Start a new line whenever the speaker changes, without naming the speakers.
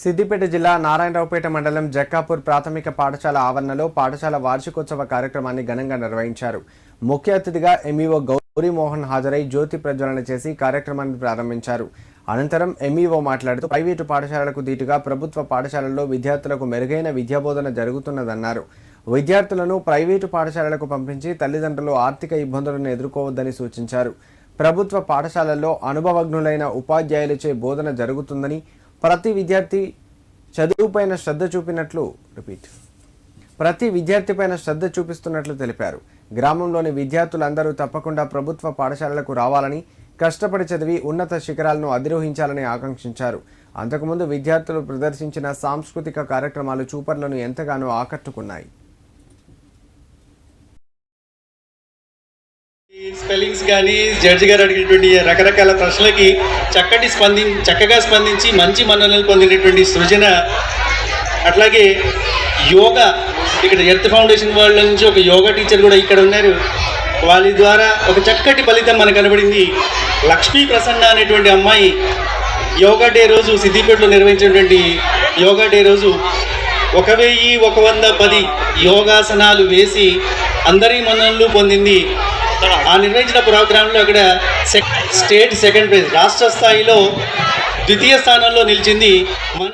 సిద్దిపేట జిల్లా నారాయణరావుపేట మండలం జక్కాపూర్ ప్రాథమిక పాఠశాల ఆవరణలో పాఠశాల వార్షికోత్సవ కార్యక్రమాన్ని ఘనంగా నిర్వహించారు. ముఖ్య అతిథిగా ఎంఈఓ గౌరీమోహన్ హాజరై జ్యోతి ప్రజ్వలన చేసి కార్యక్రమాన్ని ప్రారంభించారు. అనంతరం ఎంఈఓ మాట్లాడుతూ ప్రైవేటు పాఠశాలలకు దీటుగా ప్రభుత్వ పాఠశాలల్లో విద్యార్థులకు మెరుగైన విద్యాబోధన జరుగుతున్నదన్నారు. విద్యార్థులను ప్రైవేటు పాఠశాలలకు పంపించి తల్లిదండ్రులు ఆర్థిక ఇబ్బందులను ఎదుర్కోవద్దని సూచించారు. ప్రభుత్వ పాఠశాలల్లో అనుభవజ్ఞులైన ఉపాధ్యాయులచే బోధన జరుగుతుందని ప్రతి విద్యార్థి చదువుపైన శ్రద్ధ చూపినట్లు రిపీట్. ప్రతి విద్యార్థి పైన శ్రద్ధ చూపిస్తున్నట్లు తెలిపారు. గ్రామంలోని విద్యార్థులందరూ తప్పకుండా ప్రభుత్వ పాఠశాలలకు రావాలని కష్టపడి చదివి ఉన్నత శిఖరాలను అధిరోహించాలని ఆకాంక్షించారు. అంతకుముందు విద్యార్థులు ప్రదర్శించిన సాంస్కృతిక కార్యక్రమాలు చూపర్లను ఎంతగానో ఆకట్టుకున్నాయి.
స్పెల్లింగ్స్ కానీ జడ్జి గారు అడిగినటువంటి రకరకాల ప్రశ్నలకి చక్కటి స్పంది చక్కగా స్పందించి మంచి మన్ననలు పొందినటువంటి సృజన. అట్లాగే యోగా ఇక్కడ ఎర్త్ ఫౌండేషన్ వాళ్ళ నుంచి ఒక యోగా టీచర్ కూడా ఇక్కడ ఉన్నారు. వాళ్ళ ద్వారా ఒక చక్కటి ఫలితం మనకు కనబడింది. లక్ష్మీ ప్రసన్న అనేటువంటి అమ్మాయి యోగా డే రోజు సిద్దిపేటలో నిర్వహించినటువంటి యోగా డే రోజు ఒక వెయ్యి ఒక వంద పది యోగాసనాలు వేసి అందరి మన్ననలు పొందింది. ఆ నిర్వహించిన ప్రోగ్రాంలో అక్కడ స్టేట్ సెకండ్ ప్రైజ్ రాష్ట్ర స్థాయిలో ద్వితీయ స్థానంలో నిలిచింది మన